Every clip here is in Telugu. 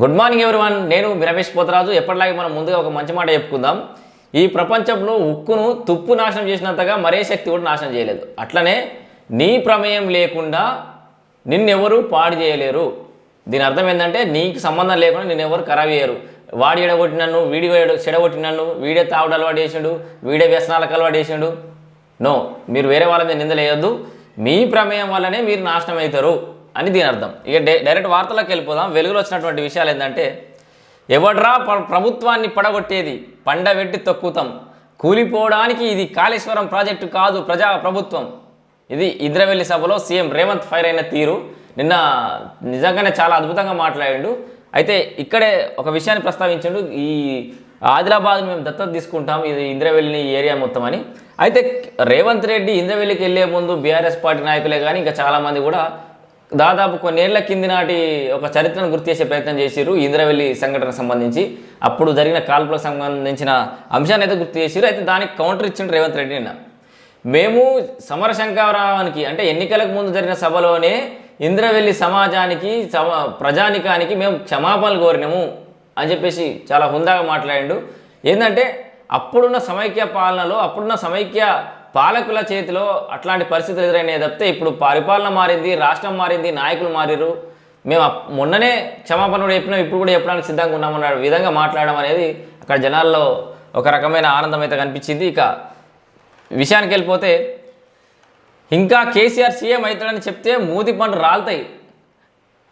గుడ్ మార్నింగ్ ఎవరివన్ నేను రమేష్ పోతరాజు. ఎప్పటిలాగే మనం ముందుగా ఒక మంచి మాట చెప్పుకుందాం. ఈ ప్రపంచంలో ఉక్కును తుప్పు నాశనం చేసినంతగా మరే శక్తి కూడా నాశనం చేయలేదు. అట్లనే నీ ప్రమేయం లేకుండా నిన్నెవరు పాడు చేయలేరు. దీని అర్థం ఏంటంటే నీకు సంబంధం లేకుండా నిన్నెవరు ఖరాబ్ చేయరు. వాడి ఎడగొట్టినన్ను వీడి ఎడ చెడగొట్టినన్ను వీడే తాగుడు అలవాటు చేసిండు వీడే వ్యసనాలకు అలవాటు చేసిండు. నో మీరు వేరే వాళ్ళ మీద నిందలేయొద్దు. మీ ప్రమేయం వల్లనే మీరు నాశనం అవుతారు. అని దీని అర్థం. ఇక డై- డైరెక్ట్ వార్తలకు వెళ్ళిపోదాం. వెలుగులో వచ్చినటువంటి విషయాలు ఏంటంటే ఎవడ్రా ప్రభుత్వాన్ని పడగొట్టేది పండబెట్టి తొక్కుతాం. కూలిపోవడానికి ఇది కాళేశ్వరం ప్రాజెక్టు కాదు ప్రజా ప్రభుత్వం. ఇది ఇంద్రవెల్లి సభలో సీఎం రేవంత్ ఫైర్ అయిన తీరు. నిన్న నిజంగానే చాలా అద్భుతంగా మాట్లాడిండు. అయితే ఇక్కడే ఒక విషయాన్ని ప్రస్తావించిండు. ఈ ఆదిలాబాద్ మేము దత్తత తీసుకుంటాం. ఇది ఇంద్రవెల్లి ఏరియా మొత్తం అని. అయితే రేవంత్ రెడ్డి ఇంద్రవెల్లికి వెళ్ళే ముందు బీఆర్ఎస్ పార్టీ నాయకులే కానీ ఇంకా చాలామంది కూడా దాదాపు కొన్నేళ్ళ కింది నాటి ఒక చరిత్రను గుర్తు చేసే ప్రయత్నం చేసిరు ఇంద్రవెల్లి సంఘటనకు సంబంధించి. అప్పుడు జరిగిన కాల్పులకు సంబంధించిన అంశాన్ని అయితే గుర్తు చేసిరు అయితే దానికి కౌంటర్ ఇచ్చిండు రేవంత్ రెడ్డి నిన్న. మేము సమరశంకరావానికి అంటే ఎన్నికలకు ముందు జరిగిన సభలోనే ఇంద్రవెల్లి సమాజానికి సమ ప్రజానికానికి మేము క్షమాపణలు కోరినాము అని చెప్పేసి చాలా హుందాగా మాట్లాడిండు. ఏంటంటే అప్పుడున్న సమైక్య పాలనలో అప్పుడున్న సమైక్య పాలకుల చేతిలో అట్లాంటి పరిస్థితులు ఎదురైనాయి తప్పితే ఇప్పుడు పరిపాలన మారింది రాష్ట్రం మారింది నాయకులు మారిరు మేము మొన్ననే క్షమాపణ కూడా చెప్పినాం ఇప్పుడు కూడా చెప్పడానికి సిద్ధంగా ఉన్నామన్న విధంగా మాట్లాడడం అనేది అక్కడ జనాల్లో ఒక రకమైన ఆనందం అయితే కనిపించింది. ఇక విషయానికి వెళ్ళిపోతే ఇంకా కేసీఆర్ సీఎం అవుతాడని చెప్తే మూతి పండు రాలుతాయి.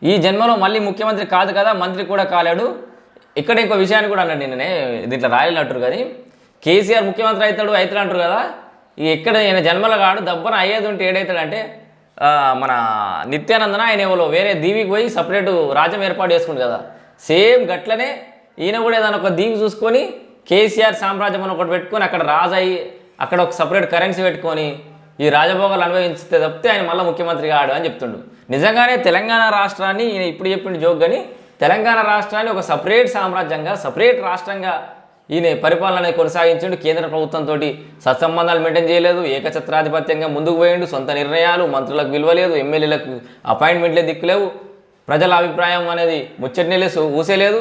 ఈ జన్మలో మళ్ళీ ముఖ్యమంత్రి కాదు కదా మంత్రి కూడా కాలేడు. ఇక్కడ ఇంకో విషయాన్ని కూడా అన్నాడు నిన్ననే దీంట్లో రాయలేనట్టు కానీ కేసీఆర్ ముఖ్యమంత్రి అవుతాడు అవుతాడు అంటారు కదా. ఎక్కడ ఈయన జన్మలో కాడు దబ్బన అయ్యేది ఉంటే ఏడైతాడంటే మన నిత్యానందన ఆయన ఎవరో వేరే దీవికి పోయి సపరేటు రాజ్యం ఏర్పాటు చేసుకుంటు కదా. సేమ్ గట్లనే ఈయన కూడా ఏదైనా ఒక దీవి చూసుకొని కేసీఆర్ సామ్రాజ్యం అని ఒకటి పెట్టుకొని అక్కడ రాజయ్యి అక్కడ ఒక సపరేట్ కరెన్సీ పెట్టుకొని ఈ రాజభోగాలు అనుభవించితే తప్పితే ఆయన మళ్ళీ ముఖ్యమంత్రి కాడు అని చెప్తుండు. నిజంగానే తెలంగాణ రాష్ట్రాన్ని ఈయన ఇప్పుడు చెప్పిన జోక్ కానీ తెలంగాణ రాష్ట్రాన్ని ఒక సపరేట్ సామ్రాజ్యంగా సపరేట్ రాష్ట్రంగా ఈయన పరిపాలన కొనసాగించిండు. కేంద్ర ప్రభుత్వంతో సత్సంబంధాలు మెయింటైన్ చేయలేదు. ఏకఛత్రాధిపత్యంగా ముందుకు పోయిండు. సొంత నిర్ణయాలు మంత్రులకు విలువలేదు. ఎమ్మెల్యేలకు అపాయింట్మెంట్లే దిక్కులేవు. ప్రజల అభిప్రాయం అనేది ముచ్చటనే ఊసేలేదు.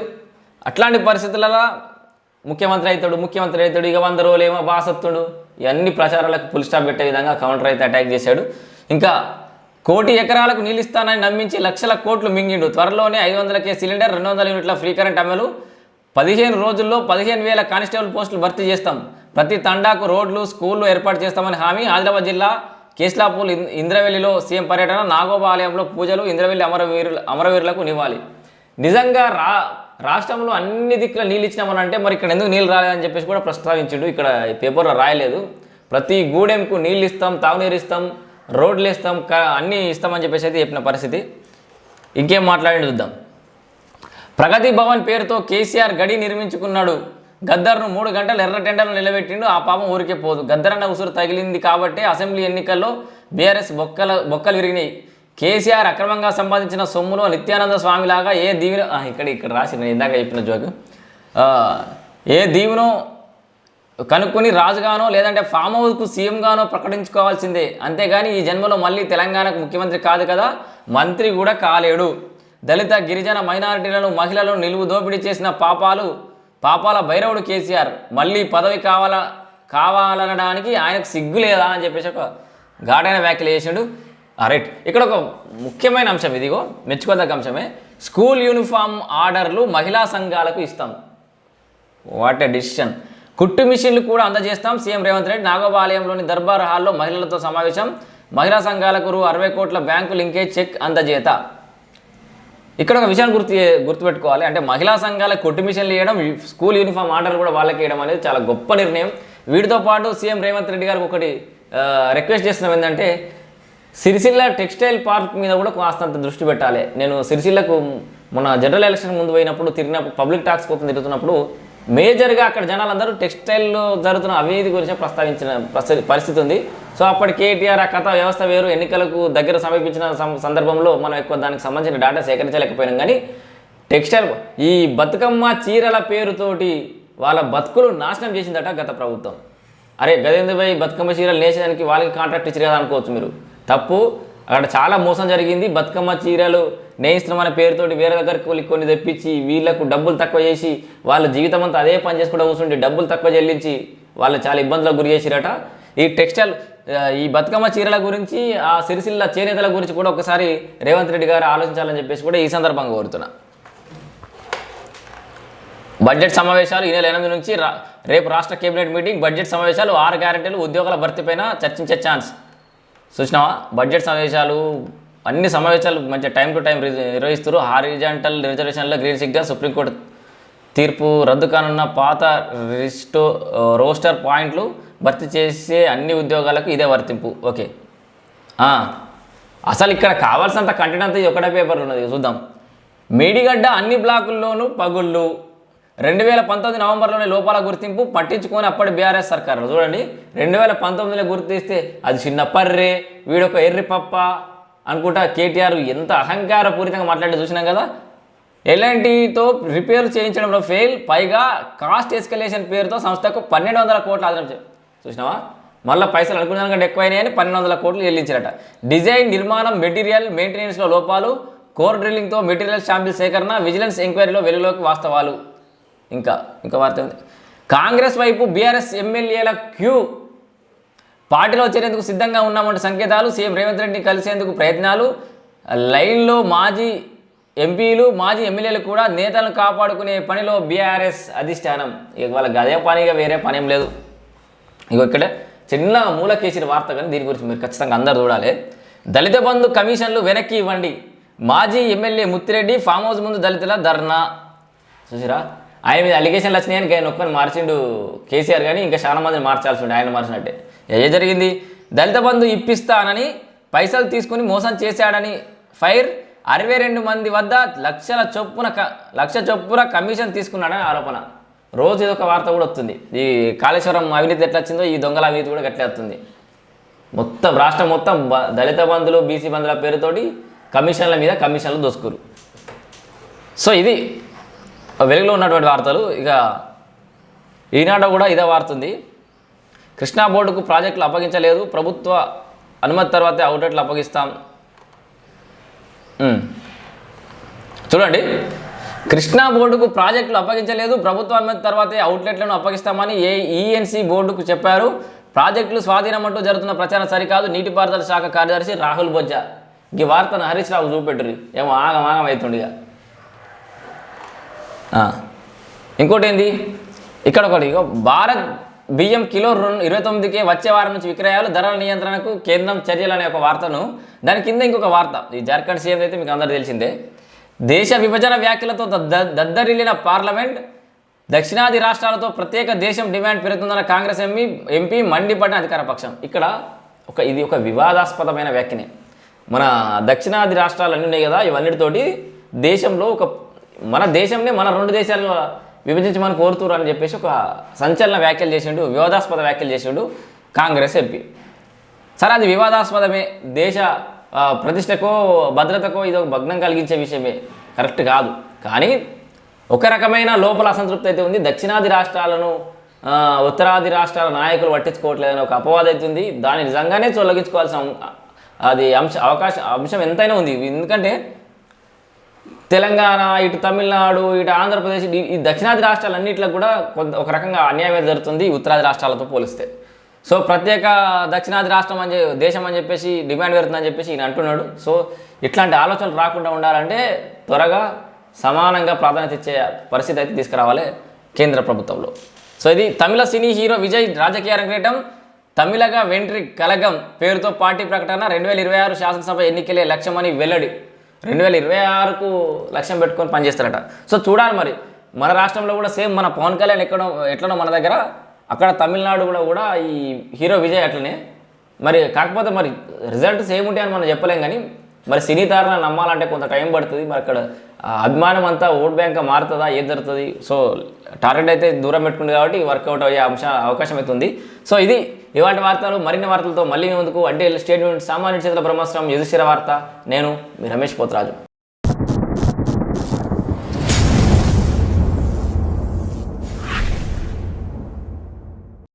అట్లాంటి పరిస్థితులలో ముఖ్యమంత్రి అవుతాడు ముఖ్యమంత్రి అవుతాడు ఇక వంద రోజులేమో బాసత్తుడు. ఇవన్నీ ప్రచారాలకు పుల్ స్టాప్ పెట్టే విధంగా కౌంటర్ అయితే అటాక్ చేశాడు. ఇంకా కోటి ఎకరాలకు నీళ్ళు ఇస్తానని నమ్మించి లక్షల కోట్లు మింగిండు. త్వరలోనే ఐదు వందలకే సిలిండర్ రెండు వందల యూనిట్ల ఫ్రీ కరెంట్ అమలు. పదిహేను రోజుల్లో పదిహేను వేల కానిస్టేబుల్ పోస్టులు భర్తీ చేస్తాం. ప్రతి తండాకు రోడ్లు స్కూళ్ళు ఏర్పాటు చేస్తామని హామీ ఆదిలాబాద్ జిల్లా కేస్లాపూల్ ఇంద్రవెల్లిలో సీఎం పర్యటన నాగోబా ఆలయంలో పూజలు ఇంద్రవెల్లి అమరవీరులు అమరవీరులకు నివ్వాలి నిజంగా రా రాష్ట్రంలో అన్ని దిక్కుల నీళ్ళు ఇచ్చినామనంటే మరి ఇక్కడ ఎందుకు నీళ్ళు రాలేదని చెప్పేసి కూడా ప్రస్తావించిండు. ఇక్కడ ఈ పేపర్లో రాయలేదు. ప్రతి గూడెంకు నీళ్ళు ఇస్తాం తాగునీరు ఇస్తాం రోడ్లు ఇస్తాం క- అన్నీ ఇస్తామని చెప్పేసి అయితే చెప్పిన పరిస్థితి. ఇంకేం మాట్లాడి చూద్దాం. ప్రగతి భవన్ పేరుతో కేసీఆర్ గడి నిర్మించుకున్నాడు. గద్దర్ను మూడు గంటలు ఎర్ర టెండర్లు నిలబెట్టిండు. ఆ పాపం ఊరికే పోదు. గద్దరన్న ఉసురు తగిలింది కాబట్టి అసెంబ్లీ ఎన్నికల్లో బీఆర్ఎస్ బొక్కల బొక్కలు విరిగినాయి. కేసీఆర్ అక్రమంగా సంపాదించిన సొమ్ములో నిత్యానంద స్వామిలాగా ఏ దీవెన ఇక్కడ ఇక్కడ రాసి నేను ఇందాక చెప్పిన జోకు. ఏ దీవెనో కనుక్కొని రాజుగానో లేదంటే ఫామ్ హౌస్కు సీఎంగానో ప్రకటించుకోవాల్సిందే. అంతేగాని ఈ జన్మలో మళ్ళీ తెలంగాణకు ముఖ్యమంత్రి కాదు కదా మంత్రి కూడా కాలేడు. దళిత గిరిజన మైనారిటీలను మహిళలను నిలువు దోపిడీ చేసిన పాపాలు పాపాల భైరవుడు కేసీఆర్. మళ్ళీ పదవి కావాల కావాలనడానికి ఆయనకు సిగ్గు లేదా అని చెప్పేసి ఒక ఘాటైన వ్యాఖ్యలు చేసాడు రైట్ ఇక్కడ ఒక ముఖ్యమైన అంశం ఇదిగో మెచ్చుకోదగ్గ అంశమే. స్కూల్ యూనిఫామ్ ఆర్డర్లు మహిళా సంఘాలకు ఇస్తాం. What a decision. కుట్టు మిషన్లు కూడా అందజేస్తాం. సీఎం రేవంత్ రెడ్డి నాగోబాలయంలోని దర్బార్ హాల్లో మహిళలతో సమావేశం. మహిళా సంఘాలకు రూ అరవై కోట్ల బ్యాంకు లింకేజ్ చెక్ అందజేత. ఇక్కడ ఒక విషయాన్ని గుర్తు గుర్తుపెట్టుకోవాలి. అంటే మహిళా సంఘాల కొట్టు మిషన్లు ఇవ్వడం స్కూల్ యూనిఫామ్ ఆర్డర్లు కూడా వాళ్ళకి వేయడం అనేది చాలా గొప్ప నిర్ణయం. వీటితో పాటు సీఎం రేవంత్ రెడ్డి గారికి ఒకటి రిక్వెస్ట్ చేస్తున్నాం ఏంటంటే సిరిసిల్ల టెక్స్టైల్ పార్క్ మీద కూడా కాస్తంత దృష్టి పెట్టాలి. నేను సిరిసిల్లకు మన జనరల్ ఎలక్షన్ ముందు పోయినప్పుడు తిరిగినప్పుడు పబ్లిక్ టాక్స్ కోసం తిరుగుతున్నప్పుడు మేజర్గా అక్కడ జనాలందరూ టెక్స్టైల్లో జరుగుతున్న అవినీతి గురించి ప్రస్తావించిన పరిస్థితి ఉంది. సో అప్పటి కేటీఆర్ ఆ కథ వ్యవస్థ వేరు. ఎన్నికలకు దగ్గర సమీపించిన సందర్భంలో మనం ఎక్కువ దానికి సంబంధించిన డేటా సేకరించలేకపోయినాం. కానీ టెక్స్టైల్ ఈ బతుకమ్మ చీరల పేరుతోటి వాళ్ళ బతుకులు నాశనం చేసిందట గత ప్రభుత్వం. అరే గదేంద్రబాయి బతుకమ్మ చీరలు నేసేదానికి వాళ్ళకి కాంట్రాక్ట్ ఇచ్చారు కదా అనుకోవచ్చు మీరు. తప్పు. అక్కడ చాలా మోసం జరిగింది. బతుకమ్మ చీరలు నేయిస్తున్నాం అనే పేరుతోటి వేరే దగ్గరికి కొన్ని తెప్పించి వీళ్ళకు డబ్బులు తక్కువ చేసి వాళ్ళ జీవితం అంతా అదే పని చేసుకుంటూ కూర్చుంటే డబ్బులు తక్కువ చెల్లించి వాళ్ళు చాలా ఇబ్బందులకు గురి చేసిరట. ఈ టెక్స్టైల్ ఈ బతుకమ్మ చీరల గురించి ఆ సిరిసిల్ల చేనేతల గురించి కూడా ఒకసారి రేవంత్ రెడ్డి గారు ఆలోచించాలని చెప్పేసి కూడా ఈ సందర్భంగా కోరుతున్నా. బడ్జెట్ సమావేశాలు ఈ నెల ఎనిమిది నుంచి రా- రేపు రాష్ట్ర కేబినెట్ మీటింగ్ బడ్జెట్ సమావేశాలు ఆరు గ్యారెంటీలు ఉద్యోగాల భర్తీపైన చర్చించే ఛాన్స్. చూసినావా? బడ్జెట్ సమావేశాలు అన్ని సమావేశాలు మంచి టైం టు టైం నిర్వహిస్తారు హారిజాంటల్ రిజర్వేషన్లో గ్రీన్ సిగ్గా సుప్రీంకోర్టు తీర్పు రద్దు కానున్న పాత రిస్టో రోస్టర్ పాయింట్లు భర్తీ చేసే అన్ని ఉద్యోగాలకు ఇదే వర్తింపు. ఓకే. అసలు ఇక్కడ కావాల్సినంత కంటెంట్ అంతా ఒకటే పేపర్ ఉన్నది చూద్దాం. మేడిగడ్డ అన్ని బ్లాకుల్లోనూ పగుళ్ళు. రెండు వేల పంతొమ్మిది నవంబర్లోనే లోపాల గుర్తింపు పట్టించుకొని అప్పటి బీఆర్ఎస్ సర్కారు చూడండి రెండు వేల పంతొమ్మిదిలో గుర్తిస్తే అది చిన్న పర్రే వీడొక ఎర్రి పప్ప అనుకుంటా కేటీఆర్ ఎంత అహంకారపూరితంగా మాట్లాడి చూసినాం కదా ఎల్ఎన్టీతో రిపేర్ చేయించడంలో ఫెయిల్. పైగా కాస్ట్ ఎస్కలేషన్ పేరుతో సంస్థకు పన్నెండు వందల కోట్లు ఆదాయం చూసినావా? మళ్ళీ పైసలు అనుకున్న దానికంటే ఎక్కువైనాయని పన్నెండు వందల కోట్లు చెల్లించారట. డిజైన్ నిర్మాణం మెటీరియల్ మెయింటెనెన్స్లో లోపాలు కోర్ డ్రిల్లింగ్తో మెటీరియల్ శాంపిల్ సేకరణ విజిలెన్స్ ఎంక్వైరీలో వెలుగులోకి వాస్తవాలు. ఇంకా ఇంకా వార్త ఉంది. కాంగ్రెస్ వైపు బీఆర్ఎస్ ఎమ్మెల్యేల క్యూ. పార్టీలో చేరేందుకు సిద్ధంగా ఉన్నామంటే సంకేతాలు. సీఎం రేవంత్ రెడ్డిని కలిసేందుకు ప్రయత్నాలు. లైన్లో మాజీ ఎంపీలు మాజీ ఎమ్మెల్యేలు కూడా నేతలను కాపాడుకునే పనిలో బీఆర్ఎస్ అధిష్టానం. ఇక వాళ్ళకి అదే పనిగా వేరే పని ఏం లేదు. ఇక ఇక్కడ చిన్న మూలకేసిన వార్త కానీ దీని గురించి మీరు ఖచ్చితంగా అందరు చూడాలి. దళిత బంధు కమిషన్లు వెనక్కి ఇవ్వండి. మాజీ ఎమ్మెల్యే ముత్తిరెడ్డి ఫామ్ హౌస్ ముందు దళితుల ధర్నా. చూసిరా? ఆయన మీద అలిగేషన్లు వచ్చినాయని ఆయన ఒక్కని మార్చిండు కేసీఆర్ కానీ ఇంకా చాలా మందిని మార్చాల్సి ఉండే ఆయన మార్చినట్టే. ఏ జరిగింది? దళిత బంధు ఇప్పిస్తానని పైసలు తీసుకుని మోసం చేశాడని ఫైర్ అరవై రెండు మంది వద్ద లక్షల చొప్పున క లక్ష చొప్పున కమిషన్ తీసుకున్నాడని ఆరోపణ. రోజు ఇదొక వార్త కూడా వస్తుంది. ఈ కాళేశ్వరం అవినీతి ఎట్లా వచ్చిందో ఈ దొంగల అవినీతి కూడా గట్లే వస్తుంది. మొత్తం రాష్ట్రం మొత్తం బ- దళిత బంధులు బీసీ బంధుల పేరుతోటి కమిషన్ల మీద కమిషన్లు దోసుకురు. సో ఇది వెలుగులో ఉన్నటువంటి వార్తలు. ఇక ఈనాడు కూడా ఇదే వార్తుంది కృష్ణా బోర్డుకు ప్రాజెక్టులు అప్పగించలేదు. ప్రభుత్వ అనుమతి తర్వాతే అవుట్లెట్లు అప్పగిస్తాం. చూడండి. కృష్ణా బోర్డుకు ప్రాజెక్టులు అప్పగించలేదు. ప్రభుత్వ అనుమతి తర్వాతే అవుట్లెట్లను అప్పగిస్తామని ఏ ఈఎన్సీ బోర్డుకు చెప్పారు. ప్రాజెక్టులు స్వాధీనం అంటూ జరుగుతున్న ప్రచారం సరికాదు. నీటిపారుదల శాఖ కార్యదర్శి రాహుల్ బొజ్జా. ఈ వార్తను హరీష్ రావు చూపెట్టురు ఏమో ఆగం ఆగం అవుతుండిగా ఇంకోటి ఏంది? ఇక్కడ ఒకటి. భారత్ బియ్యం కిలో రెండు ఇరవై తొమ్మిదికే వచ్చే వారం నుంచి విక్రయాలు ధరల నియంత్రణకు కేంద్రం చర్యలు అనే ఒక వార్తను. దాని కింద ఇంకొక వార్త. ఈ జార్ఖండ్ సీఎం అయితే మీకు అందరూ తెలిసిందే. దేశ విభజన వ్యాఖ్యలతో దద్దరిల్లిన పార్లమెంట్ దక్షిణాది రాష్ట్రాలతో ప్రత్యేక దేశం డిమాండ్ పెరుగుతుందన్న కాంగ్రెస్ ఎంపీ ఎంపీ మండిపడిన అధికార పక్షం. ఇక్కడ ఒక ఇది ఒక వివాదాస్పదమైన వ్యాఖ్యనే. మన దక్షిణాది రాష్ట్రాలు అన్నీ ఉన్నాయి కదా ఇవన్నిటితోటి దేశంలో ఒక మన దేశంనే మన రెండు దేశాలు విభజించమని కోరుతురు అని చెప్పేసి ఒక సంచలన వ్యాఖ్యలు చేసిండు వివాదాస్పద వ్యాఖ్యలు చేసిండు కాంగ్రెస్ ఎంపీ. సరే అది వివాదాస్పదమే. దేశ ప్రతిష్టకో భద్రతకో ఇది ఒక భగ్నం కలిగించే విషయమే. కరెక్ట్ కాదు. కానీ ఒక రకమైన లోపల అసంతృప్తి అయితే ఉంది. దక్షిణాది రాష్ట్రాలను ఉత్తరాది రాష్ట్రాల నాయకులు పట్టించుకోవట్లేదని ఒక అపవాదం అవుతుంది దాన్ని నిజంగానే తొలగించుకోవాల్సిన అది అంశ అవకాశం అంశం ఎంతైనా ఉంది. ఎందుకంటే తెలంగాణ ఇటు తమిళనాడు ఇటు ఆంధ్రప్రదేశ్ ఈ- దక్షిణాది రాష్ట్రాలన్నింటిలో కూడా కొంత ఒక రకంగా అన్యాయం జరుగుతుంది ఉత్తరాది రాష్ట్రాలతో పోలిస్తే. సో ప్రత్యేక దక్షిణాది రాష్ట్రం అని దేశం అని చెప్పేసి డిమాండ్ పెడుతుందని చెప్పేసి ఈయన అంటున్నాడు. సో ఇట్లాంటి ఆలోచనలు రాకుండా ఉండాలంటే త్వరగా సమానంగా ప్రాధాన్యత ఇచ్చే పరిస్థితి అయితే తీసుకురావాలి కేంద్ర ప్రభుత్వంలో. సో ఇది తమిళ సినీ హీరో విజయ్ రాజకీయ రంగేయటం తమిళగా వెంట్రి కలగం పేరుతో పార్టీ ప్రకటన రెండు వేల ఇరవై ఆరు శాసనసభ ఎన్నికలే లక్ష్యమని వెల్లడి. రెండు వేల ఇరవై ఆరుకు లక్ష్యం పెట్టుకొని పనిచేస్తారట. సో చూడాలి మరి. మన రాష్ట్రంలో కూడా సేమ్ మన పవన్ కళ్యాణ్ ఎక్కడో ఎట్లనో మన దగ్గర అక్కడ తమిళనాడు కూడా కూడా ఈ హీరో విజయ్ అట్లనే. మరి కాకపోతే మరి రిజల్ట్ సేమ్ ఉంటాయని మనం చెప్పలేం కానీ మరి సినీ తారణ నమ్మాలంటే కొంత టైం పడుతుంది. మరి అక్కడ అభిమానం అంతా ఓట్ బ్యాంక్ మారుతుందా ఏం జరుగుతుంది? సో టార్గెట్ అయితే దూరం పెట్టుకుంది కాబట్టి వర్కౌట్ అయ్యే అంశ అవకాశం అవుతుంది సో ఇది ఇవాటి వార్తలు మరిన్ని వార్తలతో మళ్ళీ ముందుకు. అంటే స్టేట్ సామాన్య చేతుల బ్రహ్మాస్త్రం ఎదుశిర వార్త. నేను మీ రమేష్ పోతరాజు.